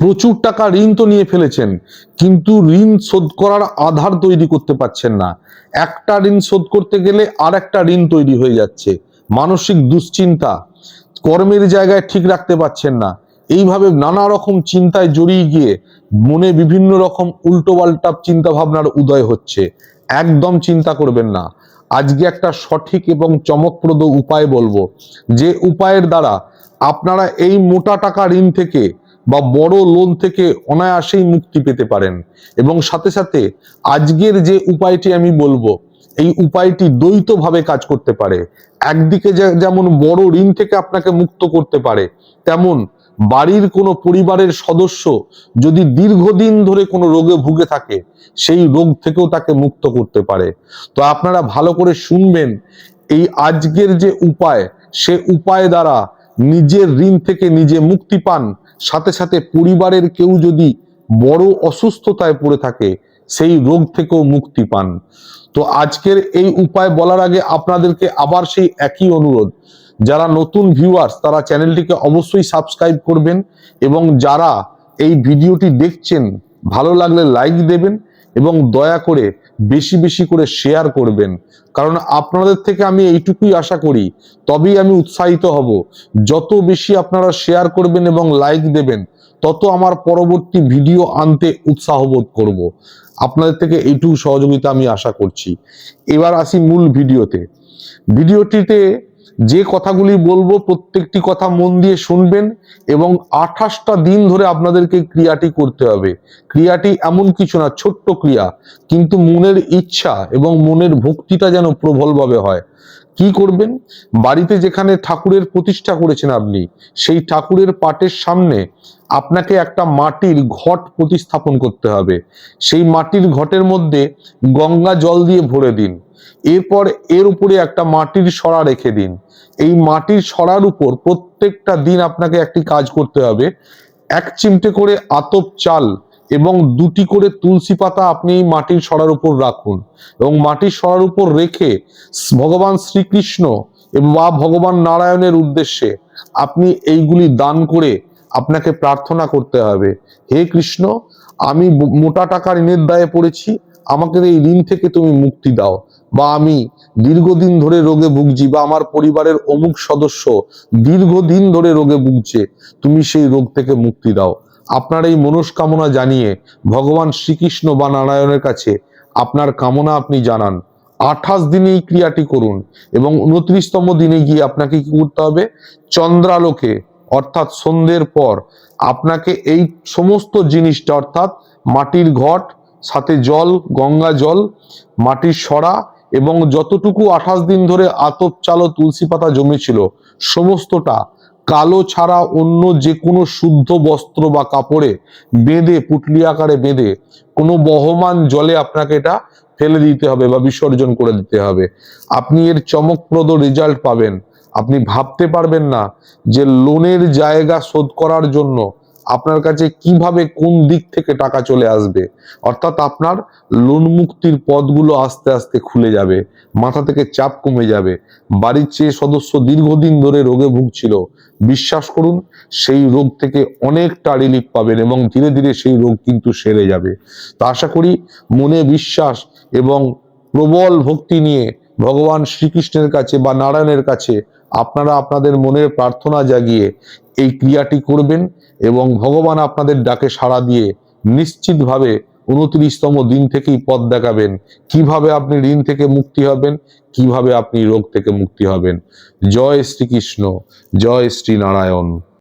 প্রচুর টাকা ঋণ তো নিয়ে ফেলেছেন, কিন্তু ঋণ শোধ করার আধার তৈরি করতে পারছেন না। একটা ঋণ শোধ করতে গেলে আর একটা ঋণ তৈরি হয়ে যাচ্ছে। মানসিক দুশ্চিন্তা, কর্মের জায়গায় ঠিক রাখতে পারছেন না। এইভাবে নানা রকম চিন্তায় জড়িয়ে গিয়ে মনে বিভিন্ন রকম উল্টোপাল্টা চিন্তা ভাবনার উদয় হচ্ছে। একদম চিন্তা করবেন না। আজকে একটা সঠিক এবং চমকপ্রদ উপায় বলব, যে উপায়ের দ্বারা আপনারা এই মোটা টাকা ঋণ থেকে বা বড় লোন থেকে অনায়াসেই মুক্তি পেতে পারেন। এবং সাথে সাথে আজকের যে উপায়টি আমি বলব, এই উপায়টি দ্বৈতভাবে কাজ করতে পারে। একদিকে যেমন বড় ঋণ থেকে আপনাকে মুক্ত করতে পারে, তেমন বাড়ির কোনো পরিবারের সদস্য যদি দীর্ঘদিন ধরে কোনো রোগে ভুগে থাকে, সেই রোগ থেকেও তাকে মুক্ত করতে পারে। তো আপনারা ভালো করে শুনবেন, এই আজকের যে উপায়, সে উপায় দ্বারা নিজের ঋণ থেকে নিজে মুক্তি পান সাথে সাথে পরিবারের কেউ যদি বড় অসুস্থতায় পড়ে থাকে, সেই রোগ থেকেও মুক্তি পান। তো আজকের এই উপায় বলার আগে আপনাদেরকে আবার সেই একই অনুরোধ। যারা নতুন ভিউয়ার্স তারা চ্যানেলটিকে অবশ্যই সাবস্ক্রাইব করবেন এবং যারা এই ভিডিওটি দেখছেন, ভালো লাগলে লাইক দেবেন এবং দয়া করে বেশি বেশি করে শেয়ার করবেন। কারণ আপনাদের থেকে আমি এইটুকুই আশা করি, তবেই আমি উৎসাহিত হব। যত বেশি আপনারা শেয়ার করবেন এবং লাইক দেবেন, তত আমার পরবর্তী ভিডিও আনতে উৎসাহ বোধ করব। আপনাদের থেকে এইটুকু সহযোগিতা আমি আশা করছি। এবার আসি মূল ভিডিওতে ভিডিওটিতে যে কথাগুলি বলব প্রত্যেকটি কথা মন দিয়ে শুনবেন এবং আঠাশটা দিন ধরে আপনাদেরকে ক্রিয়াটি করতে হবে। ক্রিয়াটি এমন কিছু না, ছোট্ট ক্রিয়া। কিন্তু মনের ইচ্ছা এবং মনের ভক্তিটা যেন প্রবলভাবে হয়। কি করবেন? বাড়িতে যেখানে ঠাকুরের প্রতিষ্ঠা করেছেন আপনি, সেই ঠাকুরের পাটের সামনে আপনাকে একটা মাটির ঘট প্রতিস্থাপন করতে হবে। সেই মাটির ঘটের মধ্যে গঙ্গা জল দিয়ে ভরে দিন। এরপর এর উপরে একটা মাটির সরা রেখে দিন। এই মাটির সরার উপর প্রত্যেকটা দিন আপনাকে একটি কাজ করতে হবে। এক চিমটে করে আতপ চাল এবং দুটি করে তুলসী পাতা আপনি মাটির সরার উপর রাখুন এবং মাটির সরার উপর রেখে ভগবান শ্রীকৃষ্ণ বা ভগবান নারায়ণের উদ্দেশ্যে আপনি এইগুলি দান করে আপনাকে প্রার্থনা করতে হবে। হে কৃষ্ণ, আমি মোটা টাকা ঋণের দায়ে পড়েছি, আমাকে এই ঋণ থেকে তুমি মুক্তি দাও বা আমি দীর্ঘদিন ধরে রোগে ভুগছি বা আমার পরিবারের অমুক সদস্য দীর্ঘদিন ধরে রোগে ভুগছে, তুমি সেই রোগ থেকে মুক্তি দাও। আপনার এই মনস্কামনা জানিয়ে ভগবান শ্রীকৃষ্ণ বা নারায়ণের কাছে আপনার কামনা আপনি জানান। আঠাশ দিনে এই ক্রিয়াটি করুন এবং উনত্রিশতম দিনে গিয়ে আপনাকে কি করতে হবে? চন্দ্রালোকে, অর্থাৎ সন্ধ্যের পর, আপনাকে এই সমস্ত জিনিসটা, অর্থাৎ মাটির ঘট, সাথে জল, গঙ্গা জল, মাটির সরা এবং যতটুকু আঠাশ দিন ধরে আতপ চালো তুলসী পাতা জমেছিল, সমস্তটা কালো ছাড়া অন্য যে কোনো শুদ্ধ বস্ত্র বা কাপড়ে বেঁধে, পুটলি আকারে বেঁধে কোনো বহমান জলে আপনাকে এটা ফেলে দিতে হবে বা বিসর্জন করে দিতে হবে। আপনি এর চমকপ্রদ রেজাল্ট পাবেন। আপনি ভাবতে পারবেন না যে লোনের জায়গা শোধ করার জন্য আপনার কাছে কীভাবে কোন দিক থেকে টাকা চলে আসবে? অর্থাৎ আপনার লোন মুক্তির পথগুলো আস্তে আস্তে খুলে যাবে, মাথা থেকে চাপ কমে যাবে। বাড়ির চেয়ে সদস্য দীর্ঘদিন ধরে রোগে ভুগছিল। বিশ্বাস করুন, সেই রোগ থেকে অনেকটা রিলিফ পাবেন এবং ধীরে ধীরে সেই রোগ কিন্তু সেরে যাবে। তো আশা করি মনে বিশ্বাস এবং প্রবল ভক্তি নিয়ে ভগবান শ্রীকৃষ্ণের কাছে বা নারায়ণের কাছে আপনারা আপনাদের মনের প্রার্থনা জাগিয়ে এই ক্রিয়াটি করবেন এবং ভগবান আপনাদের ডাকে সাড়া দিয়ে নিশ্চিতভাবে উনত্রিশতম দিন থেকেই পথ দেখাবেন। কীভাবে আপনি ঋণ থেকে মুক্তি হবেন, কীভাবে আপনি রোগ থেকে মুক্তি হবেন। জয় শ্রীকৃষ্ণ, জয় শ্রী নারায়ণ